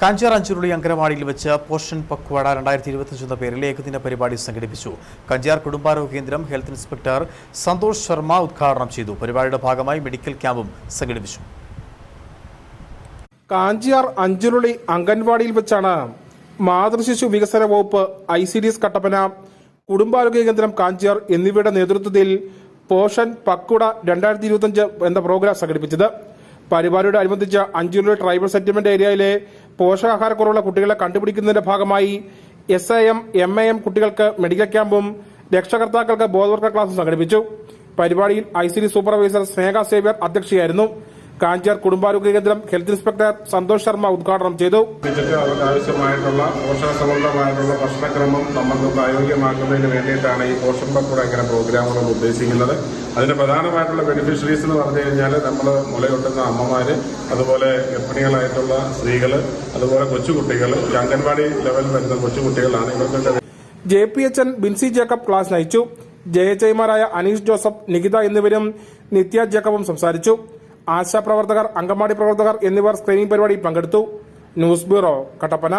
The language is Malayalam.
കാഞ്ചാർ അഞ്ചുരുളി അങ്കനവാടിയിൽ വെച്ച് പോഷൻ പക്വാട രണ്ടായിരത്തി ഇരുപത്തഞ്ച് എന്ന പേരിൽ ഏകദിന പരിപാടി സംഘടിപ്പിച്ചു. കഞ്ചാർ കുടുംബാരോഗ്യ കേന്ദ്രം ഹെൽത്ത് ഇൻസ്പെക്ടർ സന്തോഷ് ശർമ്മ ഉദ്ഘാടനം ചെയ്തു. പരിപാടിയുടെ ഭാഗമായി മെഡിക്കൽ ക്യാമ്പും സംഘടിപ്പിച്ചു. കാഞ്ചിയാർ അഞ്ചുരുളി അംഗൻവാടിയിൽ വെച്ചാണ് മാതൃശിശു വികസന വകുപ്പ് I C D S Kattappana കുടുംബാരോഗ്യ കേന്ദ്രം കാഞ്ചിയാർ എന്നിവയുടെ നേതൃത്വത്തിൽ പോഷൻ പക്കുട രണ്ടായിരത്തി ഇരുപത്തിയഞ്ച് എന്ന പ്രോഗ്രാം സംഘടിപ്പിച്ചത്. പരിപാടിയോട് അനുബന്ധിച്ച് അഞ്ചുരുളി ട്രൈബൽ സെറ്റിൽമെന്റ് ഏരിയയിലെ പോഷകാഹാരക്കുറവുള്ള കുട്ടികളെ കണ്ടുപിടിക്കുന്നതിന്റെ ഭാഗമായി S I M M A M കുട്ടികൾക്ക് മെഡിക്കൽ ക്യാമ്പും രക്ഷകർത്താക്കൾക്ക് ബോധവൽക്കരണ ക്ലാസും സംഘടിപ്പിച്ചു. പരിപാടിയിൽ I C D supervisor Sneha Xavier അധ്യക്ഷയായിരുന്നു. Kanjar കുടുംബാരോഗ്യ കേന്ദ്രം ഹെൽത്ത് ഇൻസ്പെക്ടർ സന്തോഷ് ശർമ്മ ഉദ്ഘാടനം ചെയ്തു. ആവശ്യമായിട്ടുള്ള ആവശ്യമായിട്ടുള്ള പോഷകസമൃദ്ധമായിട്ടുള്ള ഭക്ഷണക്രമം നമ്മൾക്ക് പ്രായോഗികമാക്കുന്നതിന് വേണ്ടിയിട്ടാണ് ഈ പോഷക പക്കൂടെ ഇങ്ങനെ പ്രോഗ്രാമുകൾ ഉദ്ദേശിക്കുന്നത്. അതിന്റെ പ്രധാനമായിട്ടുള്ള ബെനിഫിഷ്യറീസ് എന്ന് പറഞ്ഞു കഴിഞ്ഞാൽ നമ്മൾ മുലയൊട്ടുന്ന അമ്മമാര് അതുപോലെ ഗർഭിണികളായിട്ടുള്ള സ്ത്രീകൾ അതുപോലെ കൊച്ചുകുട്ടികൾ അംഗൻവാടി ലെവലിൽ വരുന്ന കൊച്ചുകുട്ടികളാണ് ഇവർക്കൊക്കെ J P H N Binsy Jacob class നയിച്ചു. ജെ എച്ച് ഐമാരായ അനീഷ് ജോസഫ് നികിത എന്നിവരും നിത്യ ജേക്കബും സംസാരിച്ചു. ആശാപ്രവർത്തകർ അങ്കമാടി പ്രവർത്തകർ എന്നിവർ സ്ക്രീനിംഗ് പരിപാടിയിൽ പങ്കെടുത്തു. News bureau Kattappana.